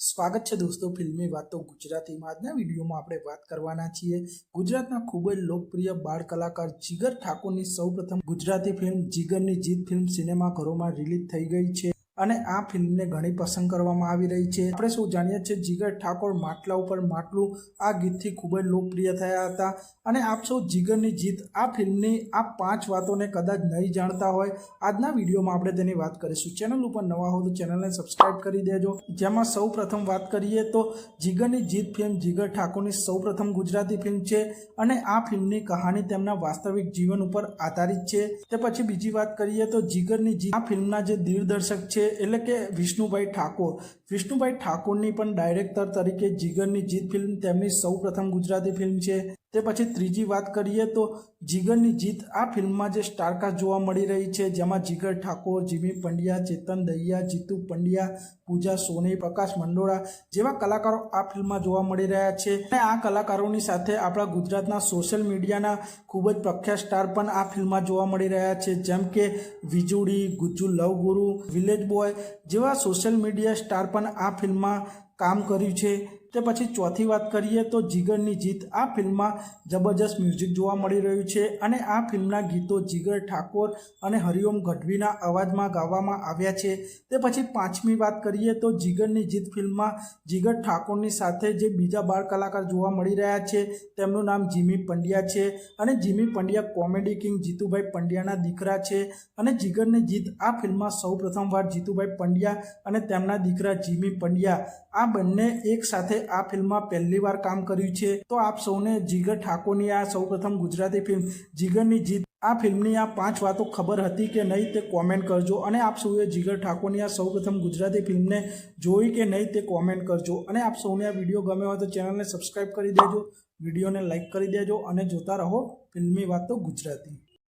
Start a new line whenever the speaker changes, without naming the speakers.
સ્વાગત છે દોસ્તો ફિલ્મી વાતો ગુજરાતીમાં. આજના વિડીયોમાં આપણે વાત કરવાના છીએ ગુજરાતના ખૂબ જ લોકપ્રિય બાળ કલાકાર જીગર ઠાકોરની સૌપ્રથમ ગુજરાતી ફિલ્મ જીગરની જીત ફિલ્મ સિનેમાઘરોમાં રિલીઝ થઈ ગઈ છે. અને આ ફિલ્મને ઘણી પસંદ કરવામાં આવી રહી છે. આપણે શું જાણીએ છીએ, જીગર ઠાકોર માટલા ઉપર માટલું આ ગીતથી ખૂબ જ લોકપ્રિય થયા હતા. અને આપ સૌ જીગરની જીત આ ફિલ્મની આ પાંચ વાતોને કદાચ નહીં જાણતા હોય, આજના વિડીયોમાં આપણે તેની વાત કરીશું. ચેનલ ઉપર નવા હો તો ચેનલને સબસ્ક્રાઈબ કરી દેજો. જેમાં સૌ પ્રથમ વાત કરીએ તો જીગરની જીત ફિલ્મ જીગર ઠાકોરની સૌ પ્રથમ ગુજરાતી ફિલ્મ છે અને આ ફિલ્મની કહાની તેમના વાસ્તવિક જીવન ઉપર આધારિત છે. તે પછી બીજી વાત કરીએ તો જીગરની જીત આ ફિલ્મના જે દિગ્દર્શક છે એટલે કે વિષ્ણુભાઈ ઠાકોર. વિષ્ણુભાઈ ઠાકોરની પણ ડાયરેક્ટર તરીકે જીગરની જીત ફિલ્મ તેમની સૌ પ્રથમ ગુજરાતી ફિલ્મ છે. તે પછી ત્રીજી વાત કરીએ તો જીગરની જીત આ ફિલ્મમાં જે સ્ટારકાસ્ટ જોવા મળી રહી છે, જેમાં જીગર ઠાકોર, જીમી પંડ્યા, ચેતન દહિયા જીતુ પંડ્યા, પૂજા સોની, પ્રકાશ મંડોળા જેવા કલાકારો આ ફિલ્મમાં જોવા મળી રહ્યા છે. અને આ કલાકારોની સાથે આપણા ગુજરાતના સોશિયલ મીડિયાના ખૂબ જ પ્રખ્યાત સ્ટાર પણ આ ફિલ્મમાં જોવા મળી રહ્યા છે, જેમ કે વિજુડી, ગુજ્જુ લવગુરુ, વિલેજ બોય જેવા સોશિયલ મીડિયા સ્ટાર પણ આ ફિલ્મમાં કામ કર્યું છે. તે પછી ચોથી વાત કરીએ તો જીગરની જીત આ ફિલ્મમાં જબરજસ્ત મ્યુઝિક જોવા મળી રહ્યું છે અને આ ફિલ્મના ગીતો જીગર ઠાકોર અને હરિઓમ ગઢવીના અવાજમાં ગાવામાં આવ્યા છે. તે પછી પાંચમી વાત કરીએ તો જીગરની જીત ફિલ્મમાં જીગર ઠાકોરની સાથે જે બીજા બાળ કલાકાર જોવા મળી રહ્યા છે તેમનું નામ જીમી પંડ્યા છે અને જીમી પંડ્યા કોમેડી કિંગ જીતુભાઈ પંડ્યાના દીકરા છે અને જીગરની જીત આ ફિલ્મમાં સૌ પ્રથમવાર જીતુભાઈ પંડ્યા અને તેમના દીકરા જીમી પંડ્યા. આ બંને એક સાથે આ ફિલ્મમાં પહેલી વાર કામ કર્યું છે. તો આપ સૌને જીગર ઠાકોરની આ સૌપ્રથમ ગુજરાતી ફિલ્મ જીગરની જીત. આ ફિલ્મની આ પાંચ વાતો ખબર હતી કે નહીં તે કોમેન્ટ કરજો અને આપ સૌએ જીગર ઠાકોરની આ સૌપ્રથમ ગુજરાતી ફિલ્મને જોઈ કે નહીં તે કોમેન્ટ કરજો. અને આપ સૌને આ વીડિયો ગમે હોય તો ચેનલને સબસ્ક્રાઈબ કરી દેજો, વિડીયોને લાઇક કરી દેજો અને જોતા રહો ફિલ્મી વાતો ગુજરાતી.